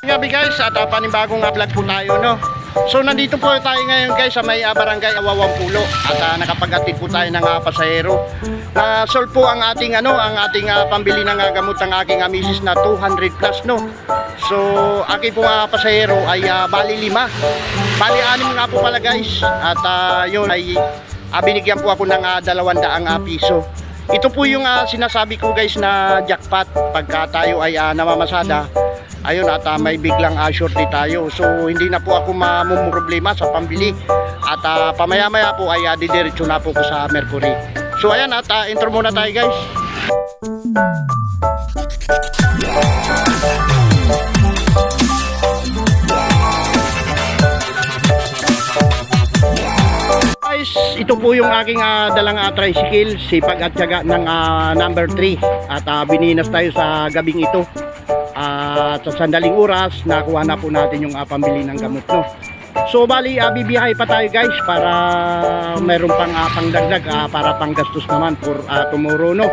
Gabi guys, at uh, panibagong uh, vlog po tayo no. So nandito po tayo ngayon guys sa may uh, barangay Awawang Pulo at uh, nakapag-atid po tayo ng uh, pasahero. Na solve po ang ating ano, ang ating uh, pambili ng uh, gamot ng aking uh, na 200 plus no. So aking po uh, pasahero ay uh, bali lima. Bali anim nga po pala guys at uh, yun ay uh, binigyan po ako ng uh, 200 uh, piso. Ito po yung uh, sinasabi ko guys na jackpot pagka tayo ay uh, namamasada ayun at uh, may biglang uh, shorty tayo. So hindi na po ako mamumroblema sa pambili. At uh, pamaya maya po ay uh, didiretso na po ko sa Mercury. So ayan at uh, intro muna tayo guys. Guys ito po yung aking uh, dalang uh, tricycle sipag at syaga ng uh, number 3 at uh, bininas tayo sa gabing ito at sa sandaling oras nakuha na po natin yung uh, pambili ng gamot no? So bali uh, bibiyahe pa tayo guys para meron pang uh, pangdagdag uh, para panggastos naman for uh, tomorrow no?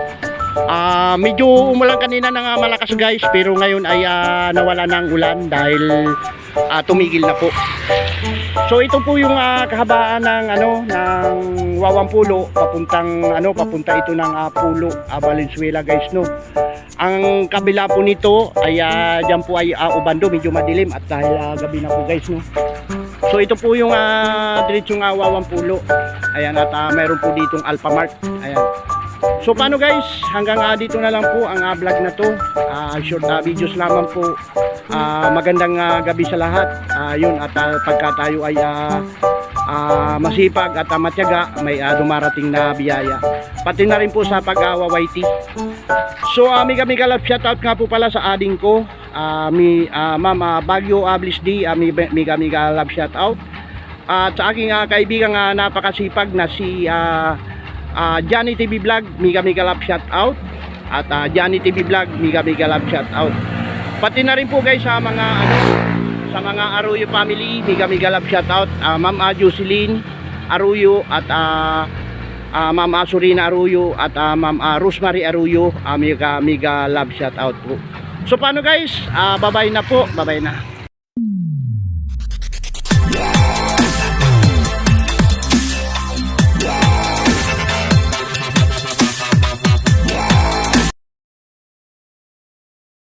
Ah, medyo umulan kanina ng uh, malakas guys pero ngayon ay uh, nawala ng ulan dahil uh, tumigil na po. So ito po yung ah, kahabaan ng ano ng Wawang Pulo papuntang ano papunta ito ng ah, Pulo, ah, Valenzuela guys no. Ang kabila po nito ay uh, diyan po ay ah, Ubando medyo madilim at dahil ah, gabi na po guys no. So ito po yung uh, diretsong uh, Wawang Pulo. Ayan at ah, mayroon po ditong Alphamart. Ayan. So paano guys, hanggang ah, dito na lang po ang ah, vlog na to. Ah, short ah, videos lamang po. Ah, magandang ah, gabi sa lahat. Ah, yun at ah, pagka tayo ay ah, ah, masipag at ah, matyaga, may ah, dumarating na biyaya. Pati na rin po sa pag-awawaiti. So uh, mega mega love shoutout nga po pala sa ading ko. Ah, mi Ma'am ah, Bagyo Ablis D, mi- mega mega love shoutout. At sa aking ah, kaibigang ah, napakasipag na si ah, ah, Johnny TV Vlog, mega mega love shoutout. At ah, Johnny TV Vlog, mega mega love shoutout. Pati na rin po guys sa mga ano sa mga Arroyo family, mega mega love shoutout. Ah, Ma'am ah, Jocelyn Arroyo at ah, ah, Ma'am ah, Surina Arroyo at ah, Ma'am ah, Rosemary Arroyo, ah, mega mega love shoutout po. So paano guys? Ah, bye-bye na po. Bye-bye na.